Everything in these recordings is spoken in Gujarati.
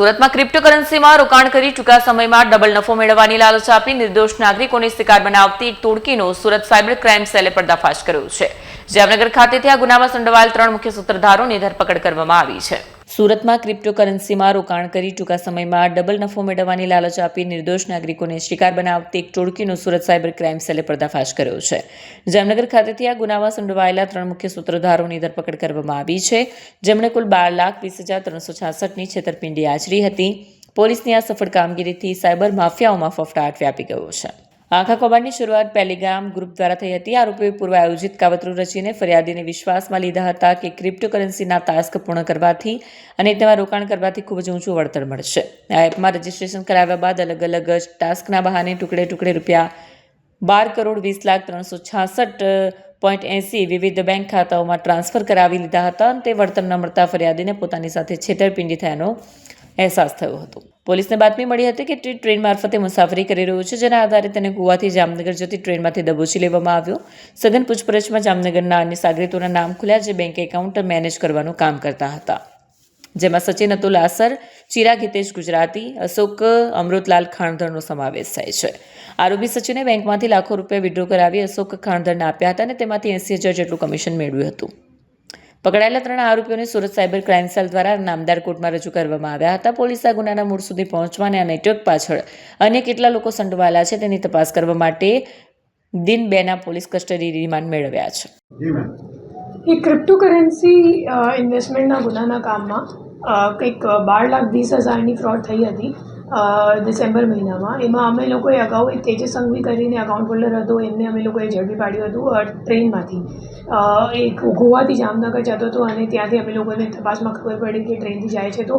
સુરતમાં ક્રિપ્ટોકરન્સીમાં રોકાણ કરી ટૂંકા સમયમાં ડબલ નફો મેળવવાની લાલચ આપી નિર્દોષ નાગરિકોને શિકાર બનાવતી એક તોડકીનો સુરત સાયબર ક્રાઇમ સેલે પર્દાફાશ કર્યો છે. જામનગર ખાતેથી આ ગુનામાં સંડવાયેલ ત્રણ મુખ્ય સૂત્રધારોની ધરપકડ કરવામાં આવી છે. સુરતમાં ક્રિપ્ટોકરન્સીમાં રોકાણ કરી ટૂંકા સમયમાં ડબલ નફો મેળવવાની લાલચ આપી નિર્દોષ નાગરિકોને શિકાર બનાવતી એક ટોળકીનો સુરત સાયબર ક્રાઇમ સેલે પર્દાફાશ કર્યો છે. જામનગર ખાતેથી આ ગુનામાં સંડોવાયેલા ત્રણ મુખ્ય સૂત્રધારોની ધરપકડ કરવામાં આવી છે. જેમણે કુલ બાર લાખ વીસ હજાર ત્રણસો છાસઠની છેતરપિંડી આચરી હતી. પોલીસની આ સફળ કામગીરીથી સાયબર માફિયાઓમાં ફફડાટ વ્યાપી ગયો છે. આખા કૌભાંડની શરૂઆત ટેલિગ્રામ ગ્રુપ દ્વારા થઈ હતી. આરોપીઓએ પૂર્વ આયોજિત કાવતરું રચીને ફરિયાદીને વિશ્વાસમાં લીધા હતા કે ક્રિપ્ટોકરન્સીના ટાસ્ક પૂર્ણ કરવાથી અને તેમાં રોકાણ કરવાથી ખૂબ જ ઊંચું વળતર મળશે. આ એપમાં રજીસ્ટ્રેશન કરાવ્યા બાદ અલગ અલગ જ ટાસ્કના બહાને ટુકડે ટુકડે રૂપિયા બાર કરોડ વીસ લાખ ત્રણસો છાસઠ પોઈન્ટ એંસી વિવિધ બેંક ખાતાઓમાં ટ્રાન્સફર કરાવી લીધા હતા અને તે વળતર ન મળતા ફરિયાદીને પોતાની સાથે છેતરપિંડી થયાનો અહેસાસ થયો હતો. પોલીસને બાતમી મળી હતી કે તે ટ્રેન મારફતે મુસાફરી કરી રહ્યો છે, જેના આધારે તેને ગોવાથી જામનગર જતી ટ્રેનમાંથી દબોચી લેવામાં આવ્યો. સઘન પૂછપરછમાં જામનગરના અન્ય સાગરીતોના નામ ખુલ્યા, જે બેંક એકાઉન્ટ મેનેજ કરવાનું કામ કરતા હતા. જેમાં સચિન અતુલ આસર, ચિરાગ હિતેશ ગુજરાતી, અશોક, અમૃતલાલ ખાણધરનો સમાવેશ થાય છે. આરોપી સચિને બેંકમાંથી લાખો રૂપિયા વિડ્રો કરાવી અશોક ખાણધરને આપ્યા હતા અને તેમાંથી એંસી હજાર જેટલું કમિશન મેળવ્યું હતું. પકડાયેલા ત્રણ આરોપીઓને સુરત સાયબર ક્રાઇમ સેલ દ્વારા નામદાર કોર્ટમાં રજૂ કરવામાં આવ્યા હતા. પોલીસ આ ગુનાના મૂળ સુધી પહોંચવા અને આ નેટવર્ક પાછળ અન્ય કેટલા લોકો સંડોવાયેલા છે તેની તપાસ કરવા માટે દિન બેના પોલીસ કસ્ટડી રિમાન્ડ મેળવ્યા છે. એ ક્રિપ્ટોકરન્સી ઇન્વેસ્ટમેન્ટના ગુનાના કામમાં કંઈક બાર લાખ વીસ હજારની ફ્રોડ થઈ હતી. ડિસેમ્બર મહિનામાં. એમાં અમે લોકોએ અગાઉ એક તેજસ સંઘવી કરીને અકાઉન્ટ હોલ્ડર હતો. એમને અમે લોકોએ ઝડપી પાડ્યું હતું ટ્રેનમાંથી. એક ગોવાથી જામનગર જતો હતો અને ત્યાંથી અમે લોકોને તપાસમાં ખબર પડી કે ટ્રેનથી જાય છે તો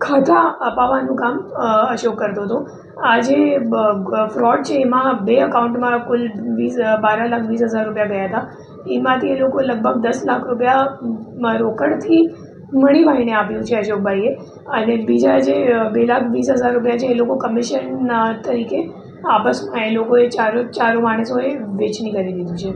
ખાતા અપાવવાનું કામ અશોક કરતો હતો. આ જે ફ્રોડ છે, એમાં બે અકાઉન્ટમાં કુલ વીસ બાર લાખ વીસ હજાર રૂપિયા ગયા હતા. એમાંથી એ લોકો લગભગ દસ લાખ રૂપિયા રોકડથી મણિભાઈને આપ્યું છે અશોકભાઈએ. અને બીજા જે બે લાખ વીસ હજાર રૂપિયા છે, એ લોકો કમિશન તરીકે આપસમાં એ લોકોએ ચારો ચારો માણસોએ વેચણી કરી દીધું છે.